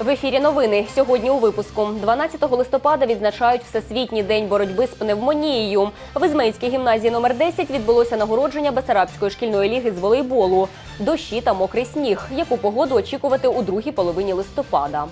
В ефірі новини сьогодні у випуску 12 листопада відзначають Всесвітній день боротьби з пневмонією. В Ізмейській гімназії номер 10 відбулося нагородження Бесарабської шкільної ліги з волейболу. Дощі та мокрий сніг. Яку погоду очікувати у другій половині листопада?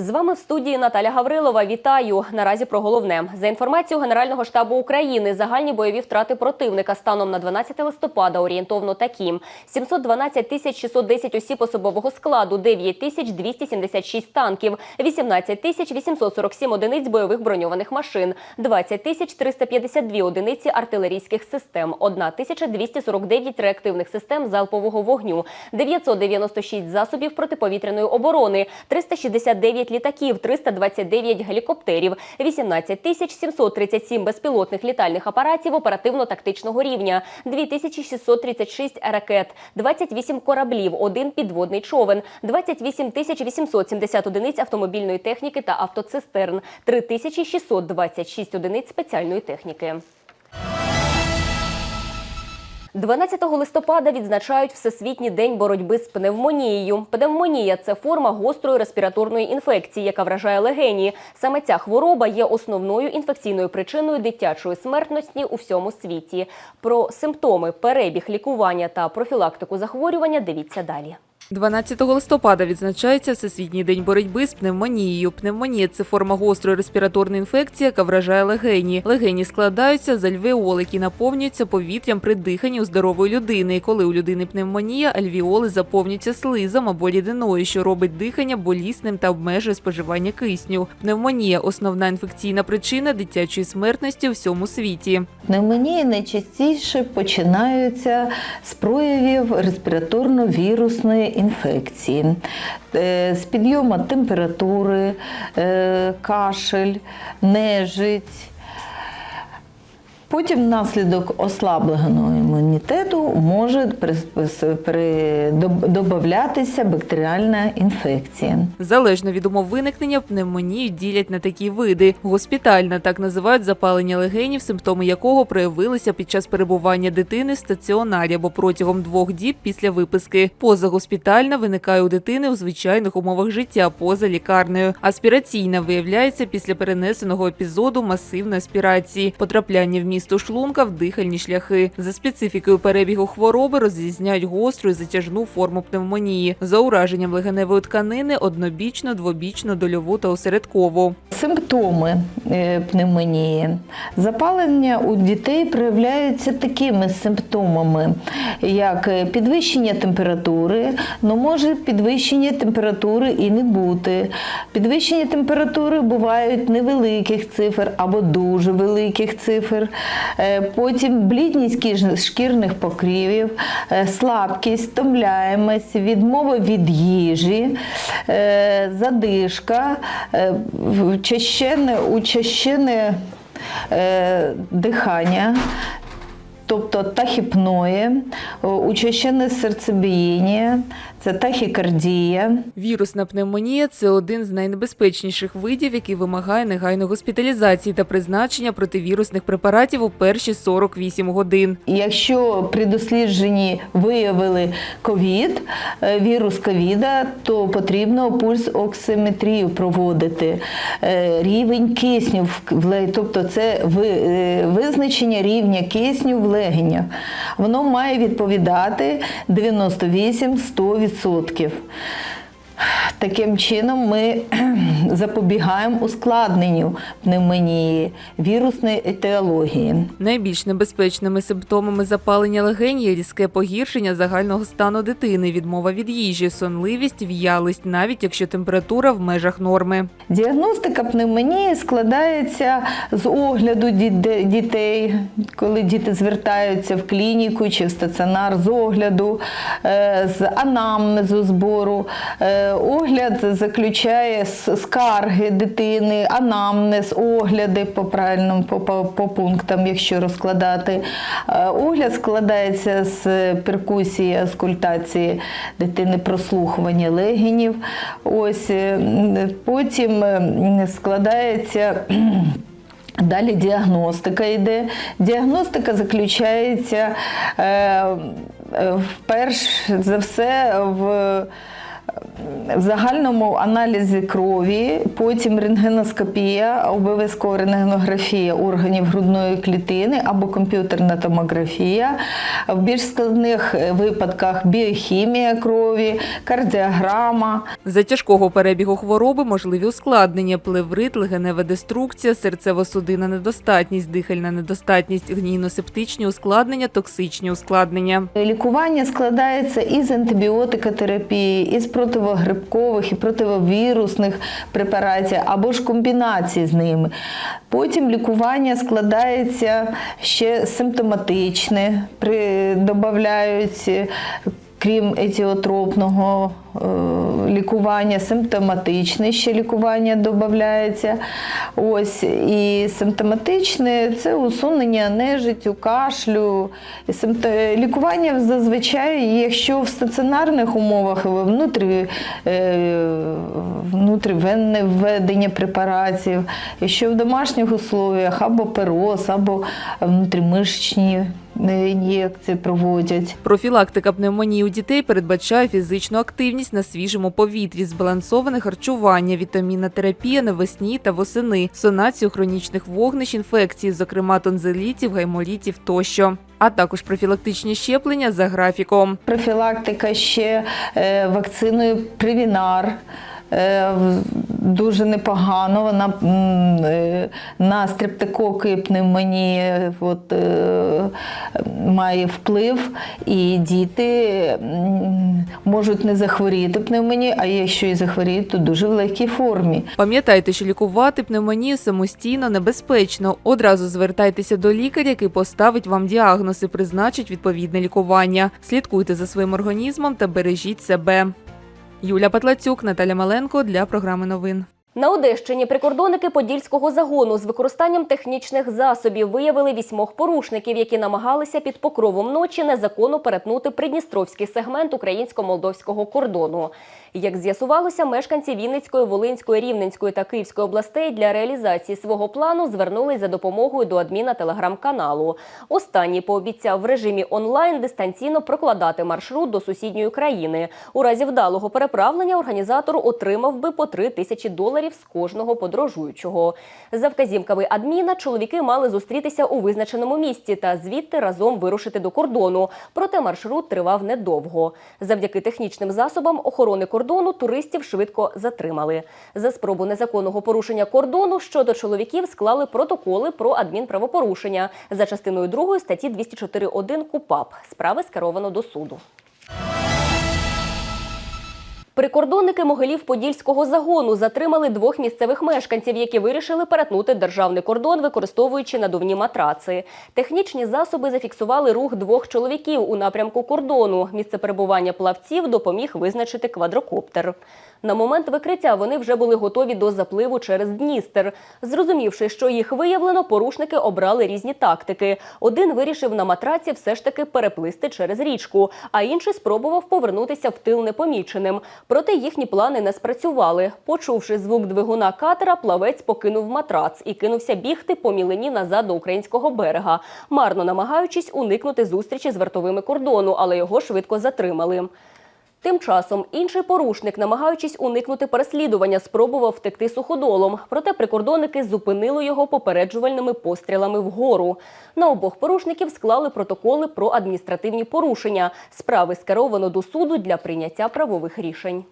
З вами в студії Наталя Гаврилова. Вітаю. Наразі про головне. За інформацією Генерального штабу України, загальні бойові втрати противника станом на 12 листопада орієнтовно такі: 712 тисяч 610 осіб особового складу, 9 тисяч 276 танків, 18 тисяч 847 одиниць бойових броньованих машин, 20 тисяч 352 одиниці артилерійських систем, 1 тисяча 249 реактивних систем залпового вогню, 996 засобів протиповітряної оборони, 369 літаків, 329 гелікоптерів, 18 тисяч 737 безпілотних літальних апаратів оперативно-тактичного рівня, 2636 ракет, 28 кораблів, один підводний човен, 28 тисяч 870 одиниць автомобільної техніки та автоцистерн, 3626 одиниць спеціальної техніки. 12 листопада відзначають Всесвітній день боротьби з пневмонією. Пневмонія це форма гострої респіраторної інфекції, яка вражає легені. Саме ця хвороба є основною інфекційною причиною дитячої смертності у всьому світі. Про симптоми, перебіг лікування та профілактику захворювання дивіться далі. 12 листопада відзначається Всесвітній день боротьби з пневмонією. Пневмонія це форма гострої респіраторної інфекції, яка вражає легені. Легені складаються з альвеол, які наповнюються повітрям при диханні у здорової людини. Коли у людини пневмонія, альвіоли заповнюються слизом або рідиною, що робить дихання болісним та обмежує споживання кисню. Пневмонія основна інфекційна причина дитячої смертності у всьому світі. Пневмонії найчастіше починаються з проявів респіраторно-вірусної інфекції, Е, з підйому температури, е, кашель, нежить. Потім внаслідок ослабленого імунітету може додатися бактеріальна інфекція. Залежно від умов виникнення, пневмонію ділять на такі види. Госпітальна так називають запалення легенів, симптоми якого проявилися під час перебування дитини в стаціонарі або протягом двох діб після виписки. Позагоспітальна виникає у дитини у звичайних умовах життя поза лікарнею. Аспіраційна виявляється після перенесеного епізоду масивної аспірації, потрапляння в місто шлунка в дихальні шляхи. За специфікою перебігу хвороби розрізняють гостру і затяжну форму пневмонії за ураженням легеневої тканини однобічно, двобічно, дольову та осередкову. Симптоми е, пневмонії. Запалення у дітей проявляються такими симптомами, як е, підвищення температури, але може підвищення температури і не бути. Підвищення температури бувають невеликих цифр або дуже великих цифр. Е, Потім блідність шкірних покривів, е, слабкість, втомляємость, відмова від їжі, е, задишка, учащене дихання. Тобто тахіпноє, учащене серцебієння, це тахікардія. Вірусна пневмонія це один з найнебезпечніших видів, який вимагає негайної госпіталізації та призначення противірусних препаратів у перші 48 годин. Якщо при дослідженні виявили ковід, е, вірус ковіда, то потрібно пульс оксиметрію проводити, е, рівень кисню в в ле- тобто це е, визначення рівня кисню в легенях. Воно має відповідати 98-100%. Таким чином ми запобігаємо ускладненню пневмонії, вірусної етіології. Найбільш небезпечними симптомами запалення легень є різке погіршення загального стану дитини, відмова від їжі, сонливість, в'ялість, навіть якщо температура в межах норми. Діагностика пневмонії складається з огляду дітей, коли діти звертаються в клініку чи в стаціонар з огляду, е, з анамнезу збору, е, Огляд заключає скарги дитини, анамнез, огляди по правильному по, по, по пунктам, якщо розкладати. Е, Огляд складається з перкусії, аскультації дитини, прослухування легенів. Ось е, потім е, складається. Далі діагностика йде. Діагностика заключається е, перш за все в в загальному аналізі крові, потім рентгеноскопія, обов'язково рентгенографія органів грудної клітини або комп'ютерна томографія. В більш складних е, випадках біохімія крові, кардіограма. За тяжкого перебігу хвороби можливі ускладнення, плеврит, легенева деструкція, серцево-судинна недостатність, дихальна недостатність, гнійно-септичні ускладнення, токсичні ускладнення. Лікування складається із антибіотикотерапії, із противогрибкових і противовірусних препаратів або ж комбінації з ними. Потім лікування складається ще симптоматичне, при, додають, е, крім етіотропного е, лікування, симптоматичне ще лікування додається. Ось і симптоматичне це усунення нежиттю, кашлю. Симпто- Лікування зазвичай, якщо в стаціонарних умовах внутрі, е, внутрівенне введення препаратів, якщо в домашніх условіях або пероз, або внутрімишечні е, ін'єкції проводять. Профілактика пневмонії у дітей передбачає фізичну активність на свіжому повітрі, збалансоване харчування, вітамінна терапія навесні та восени, сонацію хронічних вогнищ, інфекцій, зокрема тонзилітів, гаймолітів тощо. А також профілактичні щеплення за графіком. Профілактика ще е, вакциною Привінар. Е, Дуже непогано. Вона е, на стрептококи і пневмонії от, е, має вплив, і діти можуть не захворіти пневмонією, а якщо і захворіють, то дуже в легкій формі. Пам'ятайте, що лікувати пневмонію самостійно небезпечно. Одразу звертайтеся до лікаря, який поставить вам діагноз і призначить відповідне лікування. Слідкуйте за своїм організмом та бережіть себе. Юля Патлацюк, Наталя Маленко для програми новин. На Одещині прикордонники Подільського загону з використанням технічних засобів виявили вісьмох порушників, які намагалися під покровом ночі незаконно перетнути придністровський сегмент українсько-молдовського кордону. Як з'ясувалося, мешканці Вінницької, Волинської, Рівненської та Київської областей для реалізації свого плану звернулись за допомогою до адміна телеграм-каналу. Останній пообіцяв в режимі онлайн дистанційно прокладати маршрут до сусідньої країни. У разі вдалого переправлення організатор отримав би по 3 тисячі доларів з кожного подорожуючого. За вказівками адміна чоловіки мали зустрітися у визначеному місці та звідти разом вирушити до кордону. Проте маршрут тривав недовго. Завдяки технічним засобам охорони кордону туристів швидко затримали. За спробу незаконного порушення кордону щодо чоловіків склали протоколи про адмінправопорушення за частиною 2 статті 204.1 КУПАП. Справи скеровано до суду. Прикордонники Могилів Подільського загону затримали двох місцевих мешканців, які вирішили перетнути державний кордон, використовуючи надувні матраци. Технічні засоби зафіксували рух двох чоловіків у напрямку кордону. Місце перебування плавців допоміг визначити квадрокоптер. На момент викриття вони вже були готові до запливу через Дністер. Зрозумівши, що їх виявлено, порушники обрали різні тактики. Один вирішив на матраці все ж таки переплисти через річку, а інший спробував повернутися в тил непоміченим. Проте їхні плани не спрацювали. Почувши звук двигуна катера, плавець покинув матрац і кинувся бігти по мілині назад до українського берега, марно намагаючись уникнути зустрічі з вартовими кордону, але його швидко затримали. Тим часом інший порушник, намагаючись уникнути переслідування, спробував втекти суходолом. Проте прикордонники зупинили його попереджувальними пострілами вгору. На обох порушників склали протоколи про адміністративні порушення. Справи скеровано до суду для прийняття правових рішень.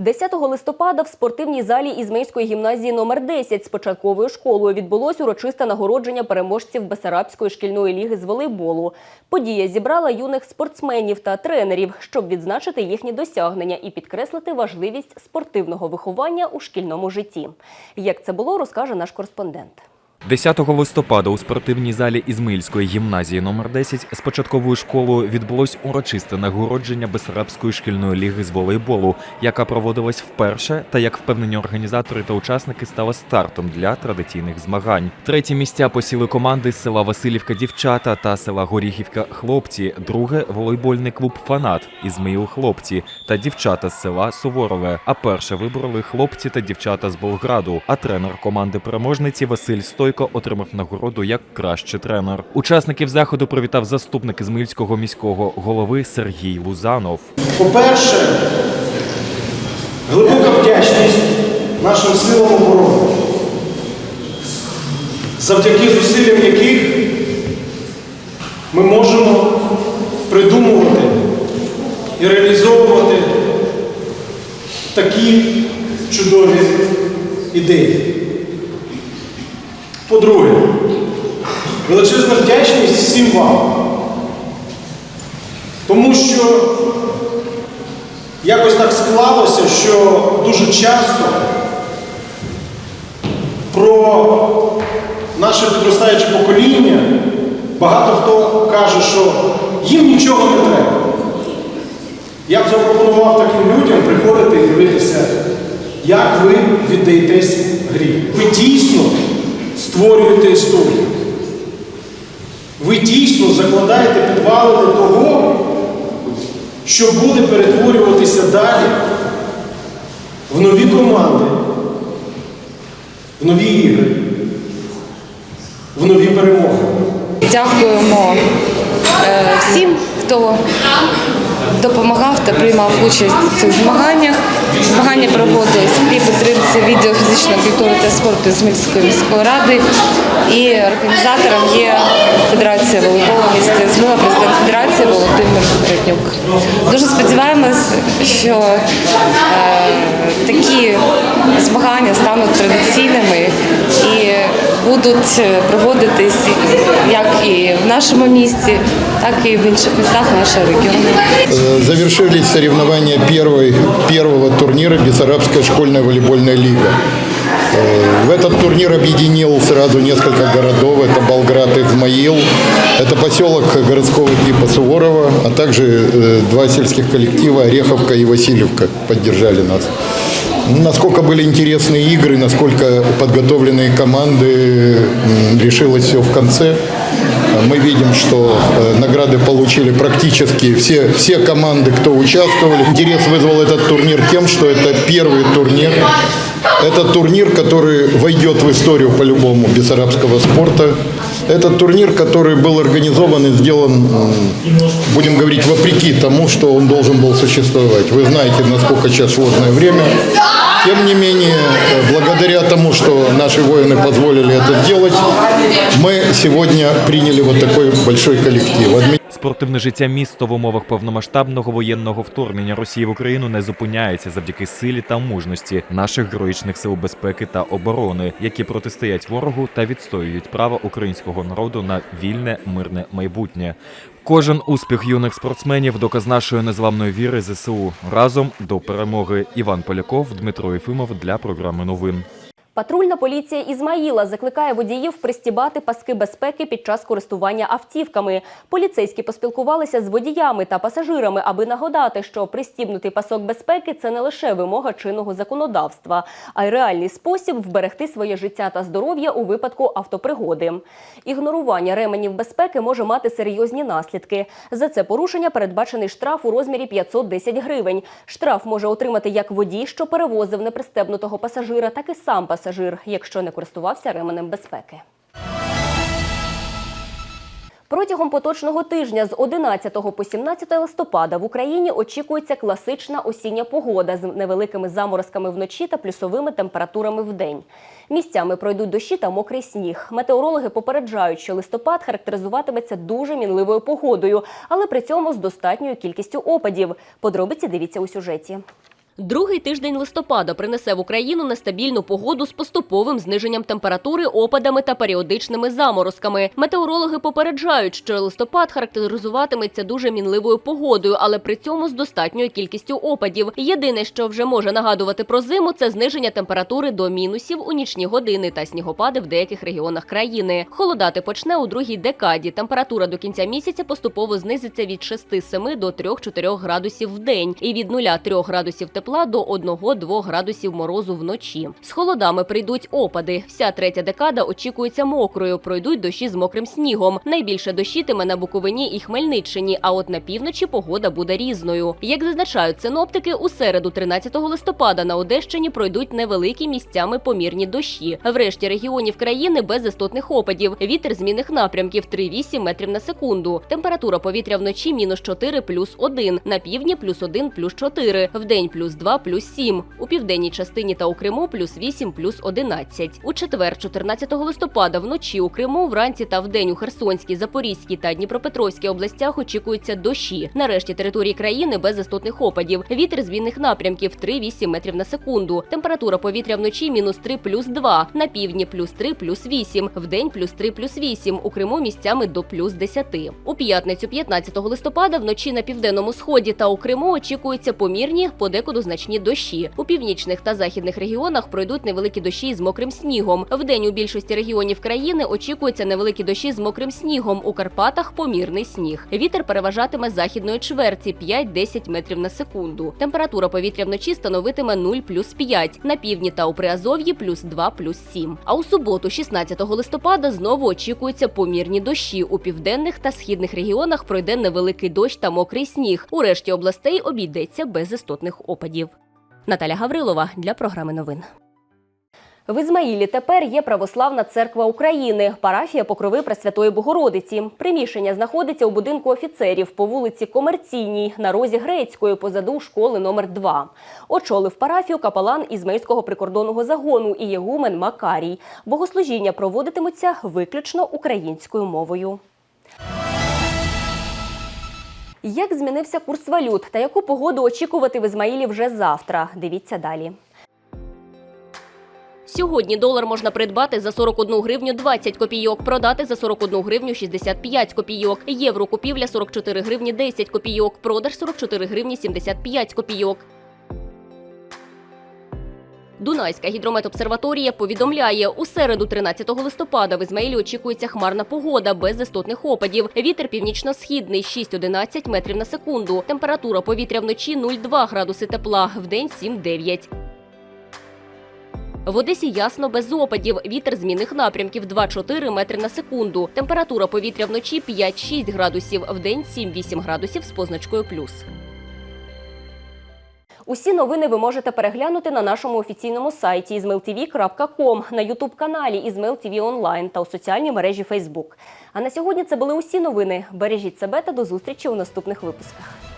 10 листопада в спортивній залі Ізмейської гімназії номер 10 з початковою школою відбулось урочисте нагородження переможців Бесарабської шкільної ліги з волейболу. Подія зібрала юних спортсменів та тренерів, щоб відзначити їхні досягнення і підкреслити важливість спортивного виховання у шкільному житті. Як це було, розкаже наш кореспондент. 10 листопада у спортивній залі Ізмаїльської гімназії номер 10 з початковою школою відбулось урочисте нагородження Бесарабської шкільної ліги з волейболу, яка проводилась вперше та як впевнені організатори та учасники стала стартом для традиційних змагань. Треті місця посіли команди з села Васильівка дівчата та села Горіхівка хлопці. Друге волейбольний клуб Фанат Ізмаїл хлопці та дівчата з села Суворове. А перше вибороли хлопці та дівчата з Болграду. А тренер команди переможниці Василь Стойко отримав нагороду як кращий тренер. Учасників заходу привітав заступник Ізмаїльського міського голови Сергій Лузанов. По-перше, глибока вдячність нашим силам оборони, завдяки зусиллям яких ми можемо придумувати і реалізовувати такі чудові ідеї. По-друге, величезна вдячність всім вам, тому що Якось так склалося, що дуже часто про наше підростаюче покоління багато хто каже, що їм нічого не треба. Я б запропонував таким людям приходити і дивитися, як ви віддаєтесь грі. Ви дійсно створюєте історію. Ви дійсно закладаєте підвалини того, що буде перетворюватися далі в нові команди, в нові ігри, в нові перемоги. Дякуємо е, всім, хто допомагав та приймав участь в цих змаганнях. Змагання проводились при підтримці відділу фізичної культури та спорту Змільської міської ради. І організатором є Федерація волейболу міста Змила, президент Федерації Володимир Реднюк. Дуже сподіваємось, що е, такі змагання стануть традиційними і будуть е, проводитись як і в нашому місті, так і в інших містах нашого регіону. Э, Завершились соревнования первой, первого турнира Бессарабская школьная волейбольная лига. Э, В этот турнир объединил сразу несколько городов. Это Болград и Измаил. Это поселок городского типа Суворова, а также э, два сельских коллектива Ореховка и Васильевка поддержали нас. Насколько были интересные игры, насколько подготовленные команды, решилось все в конце. Мы видим, что э, награды получили практически все, все команды, кто участвовали. Интерес вызвал этот турнир тем, что это первый турнир. Это турнир, который войдет в историю по-любому бессарабского спорта. Это турнир, который был организован и сделан, будем говорить, вопреки тому, что он должен был существовать. Вы знаете, насколько сейчас сложное время. Тем не менее, э, благодаря тому, что наши воины позволили это сделать, мы сегодня приняли вот такой большой коллектив. Спортивне життя міста в умовах повномасштабного воєнного вторгнення Росії в Україну не зупиняється завдяки силі та мужності наших героїчних сил безпеки та оборони, які протистоять ворогу та відстоюють право українського народу на вільне мирне майбутнє. Кожен успіх юних спортсменів доказ нашої незламної віри ЗСУ разом до перемоги. Іван Поляков, Дмитро Єфимов для програми новин. Патрульна поліція Ізмаїла закликає водіїв пристібати паски безпеки під час користування автівками. Поліцейські поспілкувалися з водіями та пасажирами, аби нагадати, що пристібнутий пасок безпеки це не лише вимога чинного законодавства, а й реальний спосіб вберегти своє життя та здоров'я у випадку автопригоди. Ігнорування ременів безпеки може мати серйозні наслідки. За це порушення передбачений штраф у розмірі 510 гривень. Штраф може отримати як водій, що перевозив непристебнутого пасажира, так і сам пасажир, якщо не користувався ременем безпеки. Протягом поточного тижня з 11 по 17 листопада в Україні очікується класична осіння погода з невеликими заморозками вночі та плюсовими температурами в день. Місцями пройдуть дощі та мокрий сніг. Метеорологи попереджають, що листопад характеризуватиметься дуже мінливою погодою, але при цьому з достатньою кількістю опадів. Подробиці дивіться у сюжеті. Другий тиждень листопада принесе в Україну нестабільну погоду з поступовим зниженням температури, опадами та періодичними заморозками. Метеорологи попереджають, що листопад характеризуватиметься дуже мінливою погодою, але при цьому з достатньою кількістю опадів. Єдине, що вже може нагадувати про зиму, це зниження температури до мінусів у нічні години та снігопади в деяких регіонах країни. Холодати почне у другій декаді. Температура до кінця місяця поступово знизиться від 6-7 до 3-4 градусів в день і від 0-3 градусів тепла до 1-2 градусів морозу вночі. З холодами прийдуть опади. Вся третя декада очікується мокрою. Пройдуть дощі з мокрим снігом. Найбільше дощитиме на Буковині і Хмельниччині. А от на півночі погода буде різною. Як зазначають синоптики, у середу, 13 листопада, на Одещині пройдуть невеликі місцями помірні дощі. В решті регіонів країни без істотних опадів. Вітер змінних напрямків 3,8 метрів на секунду. Температура повітря вночі мінус 4 плюс 1, на півдні плюс 1 плюс 4, вдень плюс 2 плюс 7, у південній частині та у Криму плюс 8 плюс 11. У четвер, 14 листопада, вночі у Криму, вранці та вдень у Херсонській, Запорізькій та Дніпропетровській областях очікуються дощі. Нарешті території країни без істотних опадів. Вітер змінних напрямків 3,8 метрів на секунду. Температура повітря вночі мінус 3 плюс 2, на півдні плюс 3 плюс 8, вдень плюс 3 плюс 8, у Криму місцями до плюс 10. У п'ятницю 15 листопада вночі на південному сході та у Криму очікуються помірні, подекуди значні дощі. У північних та західних регіонах пройдуть невеликі дощі з мокрим снігом. Вдень у більшості регіонів країни очікуються невеликі дощі з мокрим снігом. У Карпатах помірний сніг. Вітер переважатиме західної чверті 5-10 метрів на секунду. Температура повітря вночі становитиме 0 плюс 5, на півдні та у Приазов'ї плюс 2 плюс 7. А у суботу, 16 листопада, знову очікуються помірні дощі. У південних та східних регіонах пройде невеликий дощ та мокрий сніг. У решті областей обійдеться без істотних опадів. Наталя Гаврилова для програми новин. В Ізмаїлі тепер є Православна церква України, парафія Покрови Пресвятої Богородиці. Приміщення знаходиться у будинку офіцерів по вулиці Комерційній на розі Грецької позаду школи номер 2 Очолив парафію капелан Ізмаїльського прикордонного загону і єгумен Макарій. Богослужіння проводитимуться виключно українською мовою. Як змінився курс валют та яку погоду очікувати в Ізмаїлі вже завтра? Дивіться далі. Сьогодні долар можна придбати за 41 гривню 20 копійок, продати за 41 гривню 65 копійок. Євро купівля 44 гривні 10 копійок, продаж 44 гривні 75 копійок. Дунайська гідрометобсерваторія повідомляє, у середу 13 листопада в Ізмаїлі очікується хмарна погода без істотних опадів. Вітер північно-східний 6-11 метрів на секунду. Температура повітря вночі 0,2 градуси тепла, вдень 7-9. В Одесі ясно без опадів. Вітер змінних напрямків 2-4 метри на секунду. Температура повітря вночі 5-6 градусів, вдень 7-8 градусів з позначкою плюс. Усі новини ви можете переглянути на нашому офіційному сайті izmailtv.com, на ютуб-каналі IzmailTV Онлайн та у соціальній мережі Facebook. А на сьогодні це були усі новини. Бережіть себе та до зустрічі у наступних випусках.